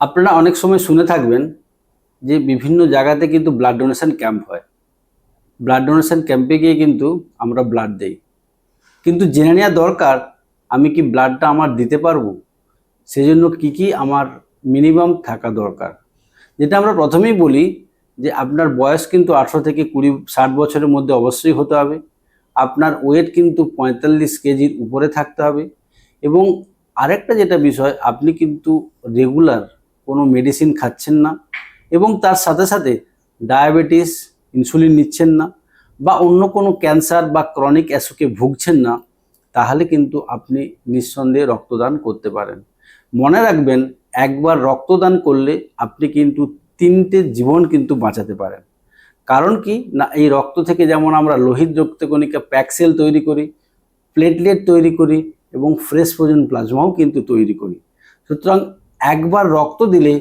আপনারা অনেক সময় শুনে থাকবেন যে বিভিন্ন জায়গাতে কিন্তু ব্লাড ডোনেশন ক্যাম্প হয়। ব্লাড ডোনেশন ক্যাম্পে গিয়ে কিন্তু আমরা ব্লাড দেই। কিন্তু জেনে নেওয়া দরকার, আমি কি ব্লাডটা আমার দিতে পারব? সেজন্য কি কি আমার মিনিমাম থাকা দরকার? যেটা আমরা প্রথমেই বলি যে আপনার বয়স কিন্তু আঠেরো থেকে কুড়ি, ষাট বছরের মধ্যে অবশ্যই হতে হবে। আপনার ওয়েট কিন্তু পঁয়তাল্লিশ কেজির উপরে থাকতে হবে। এবং আরেকটা যেটা বিষয়, আপনি কিন্তু রেগুলার কোনো মেডিসিন খাচ্ছেন না এবং তার সাথে সাথে ডায়াবেটিস ইনসুলিন নিচ্ছেন না বা অন্য কোনো ক্যান্সার বা ক্রনিক অ্যাসুকে ভুগছেন না, তাহলে কিন্তু আপনি নিঃসন্দেহে রক্তদান করতে পারেন। মনে রাখবেন, একবার রক্তদান করলে আপনি কিন্তু তিনটে জীবন কিন্তু বাঁচাতে পারেন। কারণ কি? না, এই রক্ত থেকে যেমন আমরা লোহিত রক্তকণিকা প্যাক্সেল তৈরি করি প্লেটলেট তৈরি করি এবং ফ্রেশ ফ্রোজেন প্লাজমাও কিন্তু তৈরি করি। সুতরাং একবার রক্ত দিলে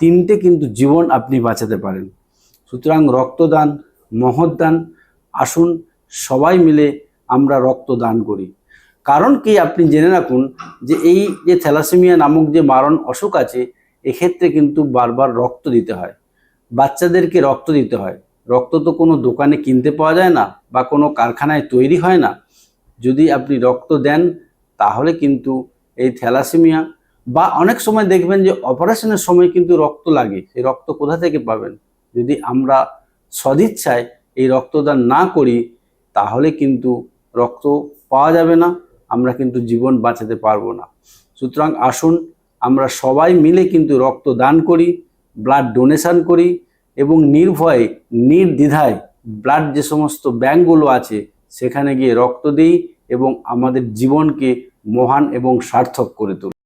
তিনটে কিন্তু জীবন আপনি বাঁচাতে পারেন। সুতরাং রক্তদান, মহৎদান, আসুন সবাই মিলে আমরা রক্তদান করি। কারণ কি আপনি জেনে রাখুন যে এই যে থ্যালাসেমিয়া নামক যে মারণ অসুখ আছে, এক্ষেত্রে কিন্তু বারবার রক্ত দিতে হয়। বাচ্চাদেরকে রক্ত দিতে হয়। রক্ত তো কোনো দোকানে কিনতে পাওয়া যায় না বা কোনো কারখানায় তৈরি হয় না। যদি আপনি রক্ত দেন, তাহলে কিন্তু এই থ্যালাসেমিয়া বা অনেক সময় দেখবেন যে অপারেশনের সময় কিন্তু রক্ত লাগে, সেই রক্ত কোথা থেকে পাবেন? যদি আমরা সদিচ্ছায় এই রক্তদান না করি, তাহলে কিন্তু রক্ত পাওয়া যাবে না, আমরা কিন্তু জীবন বাঁচাতে পারব না। সুতরাং আসুন, আমরা সবাই মিলে কিন্তু রক্ত দান করি ব্লাড ডোনেশন করি এবং নির্ভয়ে, নির্দ্বিধায় ব্লাড যে সমস্ত ব্যাঙ্কগুলো আছে, সেখানে গিয়ে রক্ত দিই এবং আমাদের জীবনকে মহান এবং সার্থক করে তুলি।